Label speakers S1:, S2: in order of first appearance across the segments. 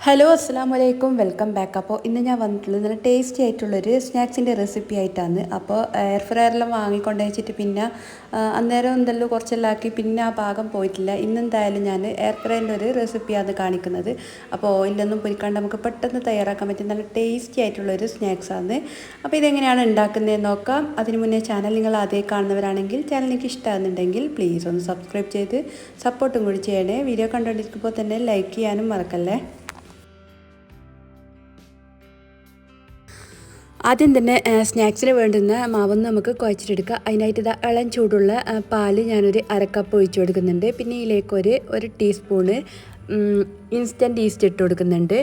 S1: Hello അസ്സാം വലൈക്കും welcome back അപ്പോൾ ഇന്ന് ഞാൻ വന്നിട്ടുള്ളത് നല്ല ടേസ്റ്റി ആയിട്ടുള്ളൊരു സ്നാക്സിന്റെ റെസിപ്പി ആയിട്ടാണ്. അപ്പോൾ എയർ ഫ്രയറെല്ലാം വാങ്ങിക്കൊണ്ട് വെച്ചിട്ട് പിന്നെ അന്നേരം എന്തെല്ലാം കുറച്ചെല്ലാം ആക്കി പിന്നെ ആ ഭാഗം പോയിട്ടില്ല. ഇന്നെന്തായാലും ഞാൻ എയർ ഫ്രയറിന്റെ ഒരു റെസിപ്പിയാണ് കാണിക്കുന്നത്. അപ്പോൾ ഓയിലൊന്നും പൊരിക്കാണ്ട് നമുക്ക് പെട്ടെന്ന് തയ്യാറാക്കാൻ പറ്റും നല്ല ടേസ്റ്റി ആയിട്ടുള്ളൊരു സ്നാക്സാണ് അപ്പോൾ ഇതെങ്ങനെയാണ് ഉണ്ടാക്കുന്നതെന്ന് നോക്കാം. അതിന് മുന്നേ ചാനൽ നിങ്ങൾ ആദ്യം കാണുന്നവരാണെങ്കിൽ നിങ്ങൾക്ക് ഇഷ്ടമാകുന്നുണ്ടെങ്കിൽ പ്ലീസ് ഒന്ന് സബ്സ്ക്രൈബ് ചെയ്ത് സപ്പോർട്ടും കൂടി ചെയ്യണേ. വീഡിയോ കണ്ടുകൊണ്ടിരിക്കുമ്പോൾ തന്നെ ലൈക്ക് ചെയ്യാനും മറക്കല്ലേ? ആദ്യം തന്നെ സ്നാക്സിന് വേണ്ടുന്ന മാവൊന്ന് നമുക്ക് കുഴച്ചിട്ടെടുക്കുക അതിനായിട്ട് ഇതാ ഇളം ചൂടുള്ള പാൽ ഞാനൊരു അരക്കപ്പ് ഒഴിച്ചു കൊടുക്കുന്നുണ്ട്. പിന്നെ ഇതിലേക്ക് ഒരു ഒരു ടീസ്പൂണ് ഇൻസ്റ്റന്റ് ഈസ്റ്റ് ഇട്ട് കൊടുക്കുന്നുണ്ട്.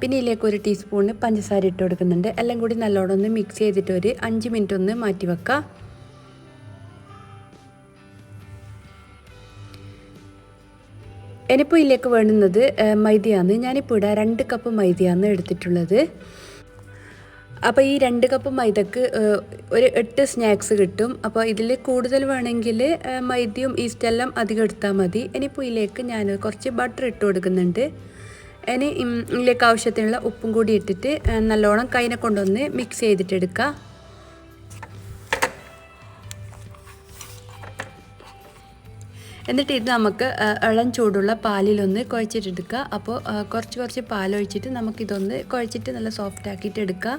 S1: പിന്നെ ഇതിലേക്ക് ഒരു ടീസ്പൂണ് പഞ്ചസാര ഇട്ട് കൊടുക്കുന്നുണ്ട്. എല്ലാം കൂടി നല്ലോണം ഒന്ന് മിക്സ് ചെയ്തിട്ട് ഒരു അഞ്ച് മിനിറ്റ് ഒന്ന് മാറ്റി വെക്കുക ഇനിയിപ്പോൾ ഇതിലേക്ക് വേണ്ടുന്നത് മൈദയാണ്. ഞാനിപ്പോൾ ഇവിടെ രണ്ട് കപ്പ് മൈദയാണ് എടുത്തിട്ടുള്ളത്. അപ്പോൾ ഈ രണ്ട് കപ്പ് മൈദക്ക് ഒരു എട്ട് സ്നാക്സ് കിട്ടും. അപ്പോൾ ഇതിൽ കൂടുതൽ വേണമെങ്കിൽ മൈദയും ഈസ്റ്റെല്ലാം അധികം എടുത്താൽ മതി. ഇനിയിപ്പോൾ ഇതിലേക്ക് ഞാൻ കുറച്ച് ബട്ടർ ഇട്ട് കൊടുക്കുന്നുണ്ട്. ഇനി ഇതിലേക്ക് ആവശ്യത്തിനുള്ള ഉപ്പും കൂടി ഇട്ടിട്ട് നല്ലോണം കൈനെ കൊണ്ടൊന്ന് മിക്സ് ചെയ്തിട്ടെടുക്കുക എന്നിട്ട് ഇത് നമുക്ക് ഇളം ചൂടുള്ള പാലിലൊന്ന് കുഴച്ചിട്ടെടുക്കുക അപ്പോൾ കുറച്ച് കുറച്ച് പാലൊഴിച്ചിട്ട് നമുക്കിതൊന്ന് കുഴച്ചിട്ട് നല്ല സോഫ്റ്റ് ആക്കിയിട്ട് എടുക്കുക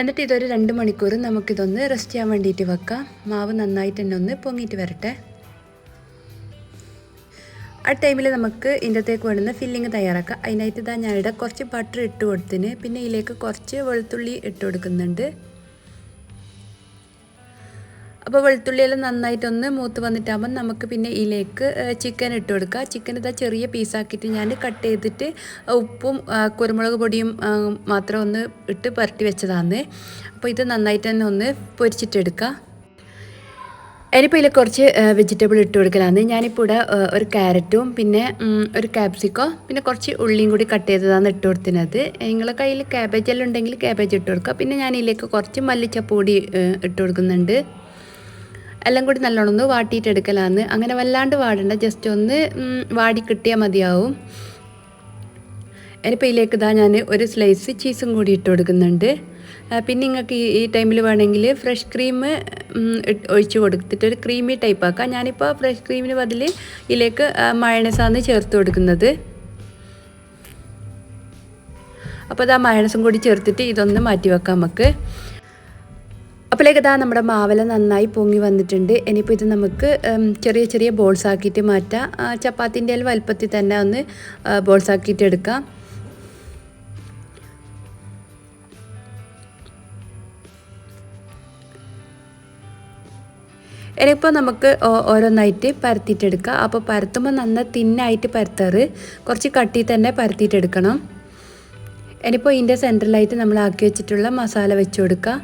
S1: എന്നിട്ട് ഇതൊരു രണ്ട് മണിക്കൂർ നമുക്കിതൊന്ന് റെസ്റ്റ് ചെയ്യാൻ വേണ്ടിയിട്ട് വെക്കാം. മാവ് നന്നായിട്ട് തന്നെ ഒന്ന് പൊങ്ങിയിട്ട് വരട്ടെ. ആ ടൈമിൽ നമുക്ക് ഇതിന്റെത്തേക്ക് വേണ്ടുന്ന ഫില്ലിങ് തയ്യാറാക്കാം. അതിനായിട്ട് ഇതാ ഞാനിവിടെ കുറച്ച് ബട്ടർ ഇട്ട് കൊടുത്തിന്. പിന്നെ ഇതിലേക്ക് കുറച്ച് വെളുത്തുള്ളി ഇട്ട് കൊടുക്കുന്നുണ്ട്. അപ്പോൾ വെളുത്തുള്ളിയെല്ലാം നന്നായിട്ടൊന്ന് മൂത്ത് വന്നിട്ടാകുമ്പോൾ നമുക്ക് പിന്നെ ഇതിലേക്ക് ചിക്കൻ ഇട്ട് കൊടുക്കുക ചിക്കൻ ഇതാ ചെറിയ പീസാക്കിയിട്ട് ഞാൻ കട്ട് ചെയ്തിട്ട് ഉപ്പും കുരുമുളക് പൊടിയും മാത്രം ഒന്ന് ഇട്ട് പുരട്ടി വെച്ചതാണ് അപ്പോൾ ഇത് നന്നായിട്ട് തന്നെ ഒന്ന് പൊരിച്ചിട്ടെടുക്കുക ഇനിയിപ്പോൾ ഇതിൽ കുറച്ച് വെജിറ്റബിൾ ഇട്ട് കൊടുക്കലാണ് ഞാനിപ്പോൾ ഇവിടെ ഒരു ക്യാരറ്റും പിന്നെ ഒരു ക്യാപ്സിക്കോ പിന്നെ കുറച്ച് ഉള്ളിയും കൂടി കട്ട് ചെയ്തതാണ് ഇട്ട് കൊടുത്തിരുന്നത് നിങ്ങളെ കയ്യിൽ ക്യാബേജ് എല്ലാം ഉണ്ടെങ്കിൽ ക്യാബേജ് ഇട്ട് കൊടുക്കുക പിന്നെ ഞാൻ ഇതിലേക്ക് കുറച്ച് മല്ലിച്ചപ്പ് കൂടി ഇട്ട് കൊടുക്കുന്നുണ്ട്. എല്ലാം കൂടി നല്ലോണം ഒന്ന് വാട്ടിയിട്ട് എടുക്കലാണ് അങ്ങനെ വല്ലാണ്ട് വാടണ്ട. ജസ്റ്റ് ഒന്ന് വാടി കിട്ടിയാൽ മതിയാവും. ഇനിയിപ്പോൾ പേയിലേക്ക് ഇതാ ഞാൻ ഒരു സ്ലൈസ് ചീസും കൂടി ഇട്ട് കൊടുക്കുന്നുണ്ട്. പിന്നെ നിങ്ങൾക്ക് ഈ ടൈമിൽ വേണമെങ്കിൽ ഫ്രഷ് ക്രീം ഒഴിച്ച് കൊടുത്തിട്ട് ഒരു ക്രീമി ടൈപ്പ് ആക്കാം. ഞാനിപ്പോൾ ഫ്രഷ് ക്രീമിന് ബതിൽ ഇതിലേക്ക് മയണസാന്ന് ചേർത്ത് കൊടുക്കുന്നത്. അപ്പോൾ അത് ആ മയണസും കൂടി ചേർത്തിട്ട് ഇതൊന്ന് മാറ്റി വെക്കാം നമുക്ക്. അപ്പോഴേക്ക് ഇതാ നമ്മുടെ മാവല നന്നായി പൊങ്ങി വന്നിട്ടുണ്ട്. ഇനിയിപ്പോൾ ഇത് നമുക്ക് ചെറിയ ചെറിയ ബോൾസ് ആക്കിയിട്ട് മാറ്റാം. ചപ്പാത്തിന്റെ വലുപ്പത്തിൽ തന്നെ ഒന്ന് ബോൾസ് ആക്കിയിട്ട് എടുക്കാം. ഇനിയിപ്പോൾ നമുക്ക് ഓരോന്നായിട്ട് പരത്തിയിട്ടെടുക്കാം. അപ്പോൾ പരത്തുമ്പോൾ നന്ന തിന്നായിട്ട് പരത്താറ്. കുറച്ച് കട്ടി തന്നെ പരത്തിയിട്ടെടുക്കണം. ഇനിയിപ്പോൾ ഇതിന്റെ സെന്ററിലായിട്ട് നമ്മൾ ആക്കി വെച്ചിട്ടുള്ള മസാല വെച്ച് കൊടുക്കുക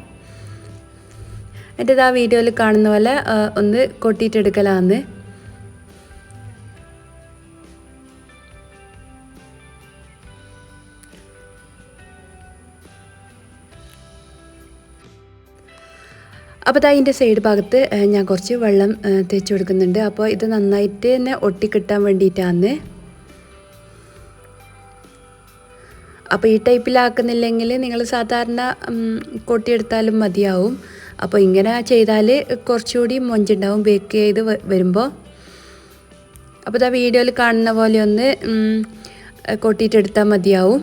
S1: എന്നിട്ട് ആ വീഡിയോയിൽ കാണുന്ന പോലെ ഒന്ന് കൊട്ടിയിട്ടെടുക്കലാന്ന്. അപ്പോൾ അത് അതിന്റെ സൈഡ് ഭാഗത്ത് ഞാൻ കുറച്ച് വെള്ളം തേച്ച് കൊടുക്കുന്നുണ്ട്. അപ്പോൾ ഇത് നന്നായിട്ട് തന്നെ ഒട്ടിക്കിട്ടാൻ വേണ്ടിയിട്ടാണ് അപ്പോൾ ഈ ടൈപ്പിലാക്കുന്നില്ലെങ്കിൽ നിങ്ങൾ സാധാരണ കൊട്ടിയെടുത്താലും മതിയാവും. അപ്പോൾ ഇങ്ങനെ ചെയ്താൽ കുറച്ചുകൂടി മൊഞ്ചുണ്ടാവും ബേക്ക് ചെയ്ത് വരുമ്പോൾ അപ്പോൾ ഇതാ വീഡിയോയിൽ കാണുന്ന പോലെ ഒന്ന് കൊട്ടിയിട്ടെടുത്താൽ മതിയാവും.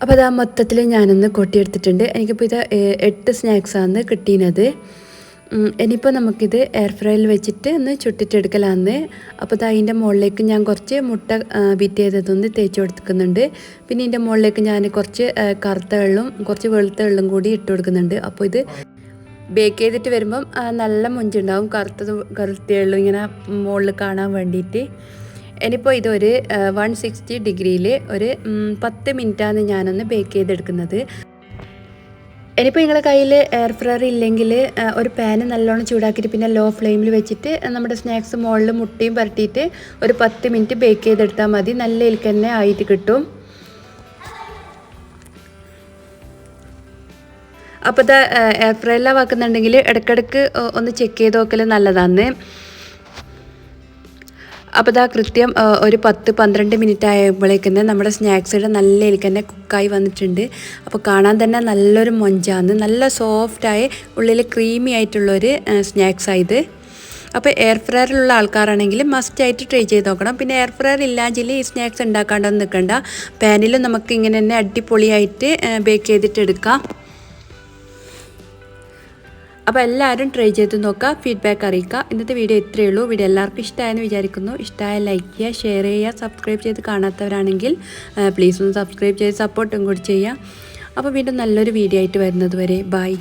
S1: അപ്പോൾ അത് ആ മൊത്തത്തിൽ ഞാനൊന്ന് കൊട്ടിയെടുത്തിട്ടുണ്ട്. എനിക്കിപ്പോൾ ഇത് എട്ട് സ്നാക്സാണ് കിട്ടിയത് ഇനിയിപ്പോൾ നമുക്കിത് എയർ ഫ്രൈയിൽ വെച്ചിട്ട് ഒന്ന് ചുട്ടിട്ടെടുക്കലാന്ന്. അപ്പോൾ അതിന്റെ മുകളിലേക്ക് ഞാൻ കുറച്ച് മുട്ട ബിറ്റ് ചെയ്തതൊന്ന് തേച്ച് കൊടുക്കുന്നുണ്ട് പിന്നെ ഇതിന്റെ മുകളിലേക്ക് ഞാൻ കുറച്ച് കറുത്ത വെള്ളം കുറച്ച് വെളുത്ത വെള്ളം കൂടി ഇട്ട് കൊടുക്കുന്നുണ്ട്. അപ്പോൾ ഇത് ബേക്ക് ചെയ്തിട്ട് വരുമ്പം നല്ല മുഞ്ചുണ്ടാവും. കറുത്തത് കറുത്ത വെള്ളം ഇങ്ങനെ മുകളിൽ കാണാൻ വേണ്ടിയിട്ട് ഇനിയിപ്പോൾ ഇതൊരു വൺ സിക്സ്റ്റി ഡിഗ്രിയിൽ ഒരു പത്ത് മിനിറ്റാണ് ഞാനൊന്ന് ബേക്ക് ചെയ്തെടുക്കുന്നത്. ഇനിയിപ്പോൾ നിങ്ങളുടെ കയ്യിൽ എയർ ഫ്രയർ ഇല്ലെങ്കിൽ ഒരു പാന് നല്ലോണം ചൂടാക്കിയിട്ട് പിന്നെ ലോ ഫ്ലെയിമിൽ വെച്ചിട്ട് നമ്മുടെ സ്നാക്സ് മുകളിൽ മുട്ടയും പരട്ടിയിട്ട് ഒരു പത്ത് മിനിറ്റ് ബേക്ക് ചെയ്തെടുത്താൽ മതി. നല്ല ഇൽക്ക് തന്നെ ആയിട്ട് കിട്ടും. അപ്പോൾ എയർ ഫ്രയറിലാണ് വാക്കുന്നുണ്ടെങ്കിൽ ഇടയ്ക്കിടയ്ക്ക് ഒന്ന് ചെക്ക് ചെയ്ത് നോക്കൽ നല്ലതാണ് അപ്പോൾ ഇതാ കൃത്യം ഒരു പത്ത് പന്ത്രണ്ട് മിനിറ്റ് ആയപ്പോഴേക്കും നമ്മുടെ സ്നാക്സിടെ നല്ല എനിക്ക് തന്നെ കുക്കായി വന്നിട്ടുണ്ട്. അപ്പോൾ കാണാൻ തന്നെ നല്ലൊരു മൊഞ്ചാന്ന് നല്ല സോഫ്റ്റായി ഉള്ളിൽ ക്രീമി ആയിട്ടുള്ളൊരു സ്നാക്സ് ആയത് അപ്പോൾ എയർ ഫ്രയറിലുള്ള ആൾക്കാരാണെങ്കിൽ മസ്റ്റ് ആയിട്ട് ട്രൈ ചെയ്ത് നോക്കണം. പിന്നെ എയർ ഫ്രയർ ഇല്ലാഞ്ചിൽ ഈ സ്നാക്സ് ഉണ്ടാക്കാണ്ടൊന്നും നിൽക്കണ്ട പാനിൽ നമുക്ക് ഇങ്ങനെ തന്നെ അടിപൊളിയായിട്ട് ബേക്ക് ചെയ്തിട്ട് എടുക്കാം. അപ്പോൾ എല്ലാവരും ട്രൈ ചെയ്ത് നോക്കുക ഫീഡ്ബാക്ക് അറിയിക്കുക. ഇന്നത്തെ വീഡിയോ ഇത്രയേ ഉള്ളൂ. വീഡിയോ എല്ലാവർക്കും ഇഷ്ടമായെന്ന് വിചാരിക്കുന്നു. ഇഷ്ടമായ ലൈക്ക് ചെയ്യുക ഷെയർ ചെയ്യുക സബ്സ്ക്രൈബ് ചെയ്ത് കാണാത്തവരാണെങ്കിൽ പ്ലീസ് ഒന്ന് സബ്സ്ക്രൈബ് ചെയ്ത് സപ്പോർട്ടും കൂടി ചെയ്യുക. അപ്പോൾ വീണ്ടും നല്ലൊരു വീഡിയോ ആയിട്ട് വരുന്നത് വരെ. ബൈ